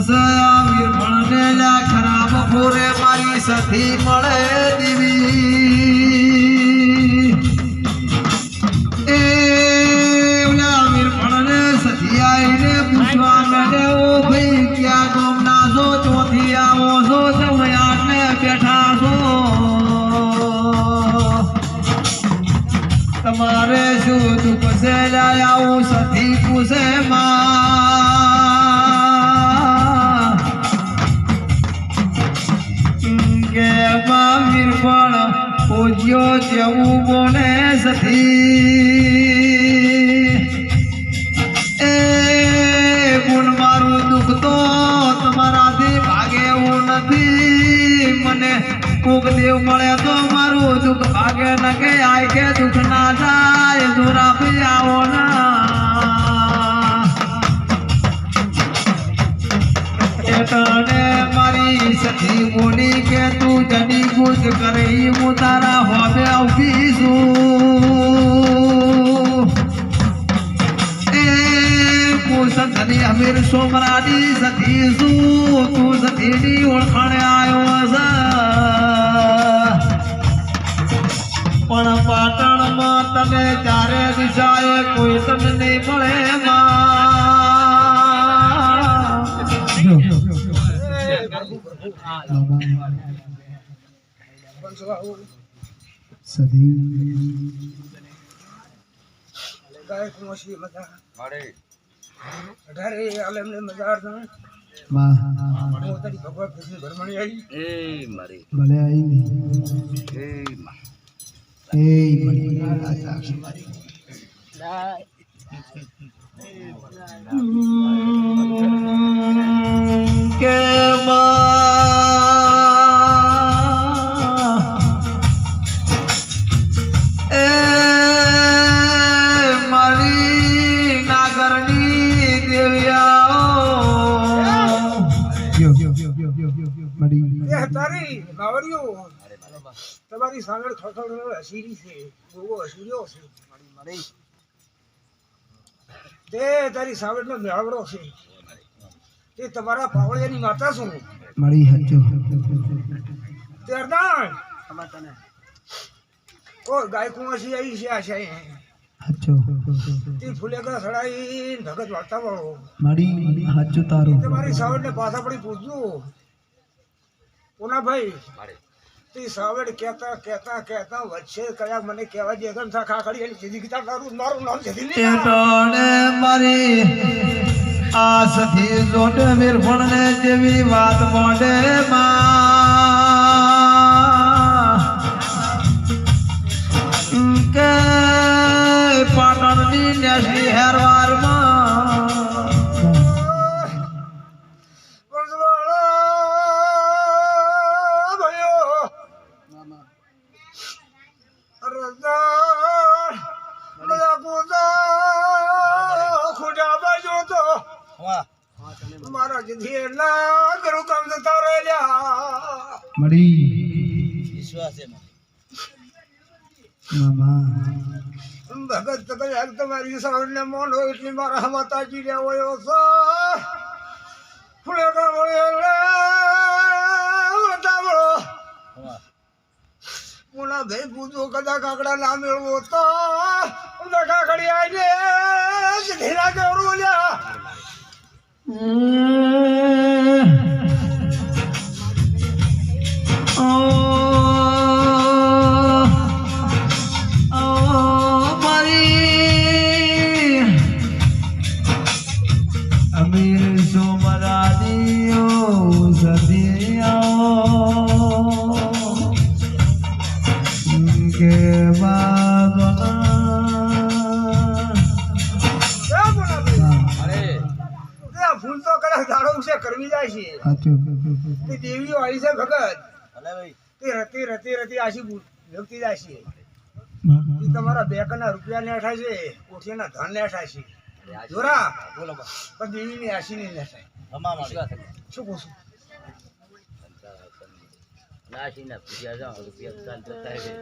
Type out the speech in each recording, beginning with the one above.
બસ વીરભણને ખરાબ ફોરે મારી સથી મળે દીવી. એ ઓલા પૂછવા માંડે, ઓ ભાઈ, ક્યાં ગામના છો? ચોથી આવો છો? જમયાને બેઠા છો? તમારે શું દુઃખ છે? લાયા સથી પૂછે માં પૂજ્યો જેવું બોલે સથી એ ગુણ મારું દુઃખ તો તમારાથી ભાગે એવું નથી. મને કોક દેવ મળે તો મારું દુઃખ ભાગે ન કે આય કે દુઃખ ના જાય પી આવો ના. એટાણે મારી સખી મોની કે તું જડી ગુજ કરી હું તારા હોબે આવતી છું. એ હું સખની અમીર સોમરાની સખી છું. તું સખીની ઓળખાણે આવ્યો છે. પણ પાટણમાં તમે ચારે દિશાએ કોઈ તને નહીં મળે માં. ગાયક મોસી મજા અઢારે આલમને મજા આવતો હું તારી ભગવાન એ તારી બાવળીઓ તમારી સામે ખખડ હસીરી છે બહુ હસીર્યો છે. તે તારી સાવડનો મેળવડો છે. તે તમારા પાવળિયાની માતા શું મળી હજો. અર્દાણ ગાય કુંવાસી આવી છે આ છે હજો તે ફૂલેકડા સડાઈ ભગત વાર્તા વાળો મારી હાચો તારો. તમારી સાવડને પાછા પડી પૂછજો. ઓના ભાઈ તી સાવડ કહેતા કહેતા કહેતા વચ્ચે કયા મને કહેવા દે ગમ થા ખાખડી એની સીધી ગીતા તારું મારું નામ છે નહીં ચેટોને મારી આ સધી જોડ વીરભણને જેવી વાત મોઢે મારા જીધી એટલા ઘરું કામ જતા રહેલા મળી. મામા. ભગત તો કઈ તમારી સાવડને મોન હોય એટલે મારા માતાજી હોય છો ફૂલે ભાઈ પૂજો કદા કાકડા ના મેળવો તો કાકડી આવીને ધીરા કરું લ્યા. છે જાય છે. તે દેવીઓ આવી છે ભગત. તે રતી રતી રતી આશી વ્યક્તિ જાય છે. એ તમારા બેકના રૂપિયા લેઠા છે કોઠીના ધન ને છે. જોરા. બોલો પણ દેવીની આશી નહીં શું કહું છું? નાસીના પૂજા જાઓ રૂપિયા ચાલતા થાય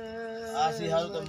આ સિંહારું તો